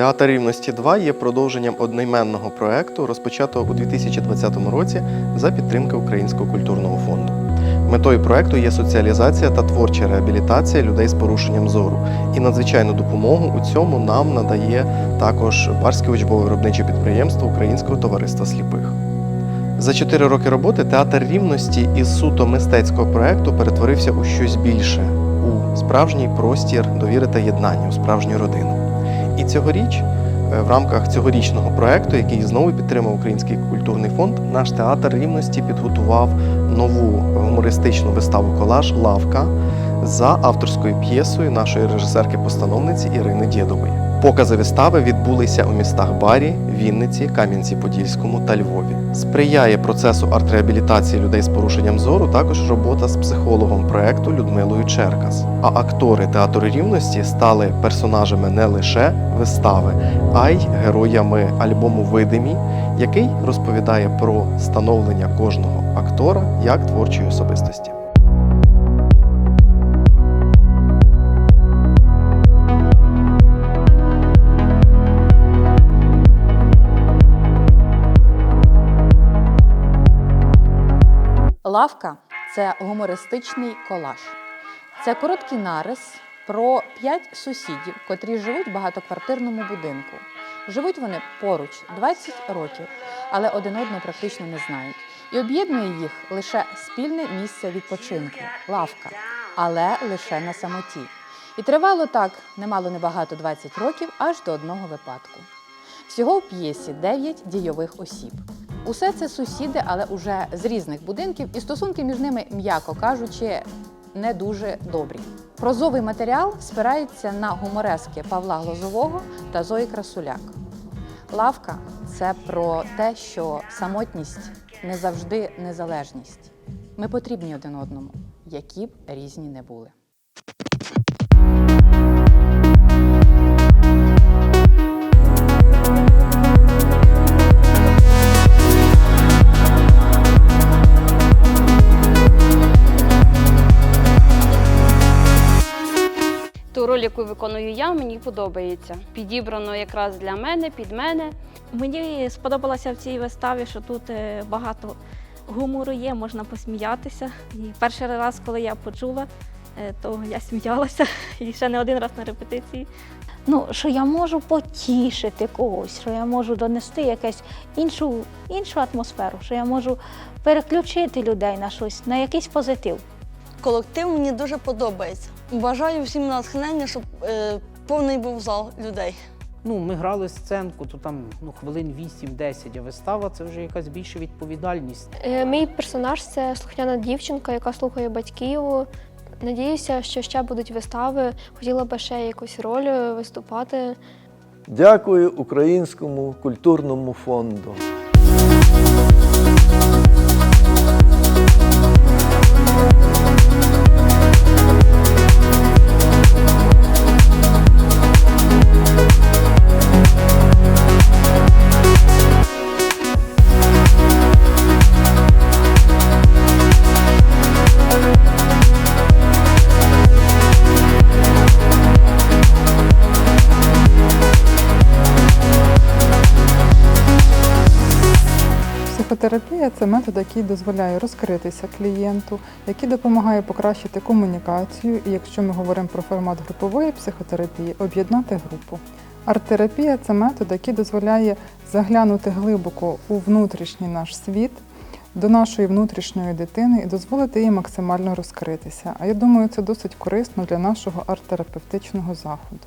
Театр рівності 2 є продовженням одноіменного проекту, розпочатого у 2020 році за підтримки Українського культурного фонду. Метою проекту є соціалізація та творча реабілітація людей з порушенням зору. І надзвичайну допомогу у цьому нам надає також Барське учбове виробниче підприємство Українського товариства сліпих. За чотири роки роботи театр рівності із суто мистецького проекту перетворився у щось більше, у справжній простір довіри та єднання, у справжню родину. І цьогоріч, е, в рамках цьогорічного проекту, який знову підтримав Український культурний фонд, наш театр рівності підготував нову гумористичну виставу колаж Лавка за авторською п'єсою нашої режисерки-постановниці Ірини Дєдової. Покази вистави відбулися у містах Барі, Вінниці, Кам'янці-Подільському та Львові. Сприяє процесу арт-реабілітації людей з порушенням зору також робота з психологом проекту Людмилою Черкас. А актори театру рівності стали персонажами не лише вистави, а й героями альбому Видимі, який розповідає про становлення кожного актора як творчої особистості. Лавка це гумористичний колаж. Це короткий нарис про п'ять сусідів, котрі живуть в багатоквартирному будинку. Живуть вони поруч 20 років, але один одного практично не знають. І об'єднує їх лише спільне місце відпочинку лавка, але лише на самоті. І тривало так немало небагато 20 років аж до одного випадку. Всього в п'єсі 9 дійових осіб. Усе це сусіди, але уже з різних будинків, і стосунки між ними, м'яко кажучи, не дуже добрі. Прозовий матеріал спирається на гуморески Павла Глозового та Зої Красуляк. Лавка це про те, що самотність не завжди незалежність. Ми потрібні один одному, які б різні не були. Ту роль, яку виконую я, мені подобається. Підібрано якраз для мене, під мене. Мені сподобалося в цій виставі, що тут е, багато гумору є, можна посміятися. І перший раз, коли я почула, е, то я сміялася і ще не один раз на репетиції. ну, що я можу потішити когось, що я можу донести якусь іншу, іншу атмосферу, що я можу переключити людей на щось, на якийсь позитив. Колектив мені дуже подобається. Бажаю всім натхнення, щоб е, повний був зал людей. Ну, ми грали сценку, то там ну, хвилин 8-10, а вистава це вже якась більша відповідальність. Е, Мій персонаж це слухняна дівчинка, яка слухає батьків. Надіюся, що ще будуть вистави. Хотіла би ще якусь роль виступати. Дякую Українському культурному фонду. Психотерапія це метод, який дозволяє розкритися клієнту, який допомагає покращити комунікацію, і якщо ми говоримо про формат групової психотерапії, об'єднати групу. Арт-терапія це метод, який дозволяє заглянути глибоко у внутрішній наш світ, до нашої внутрішньої дитини і дозволити їй максимально розкритися. А я думаю, це досить корисно для нашого арт-терапевтичного заходу.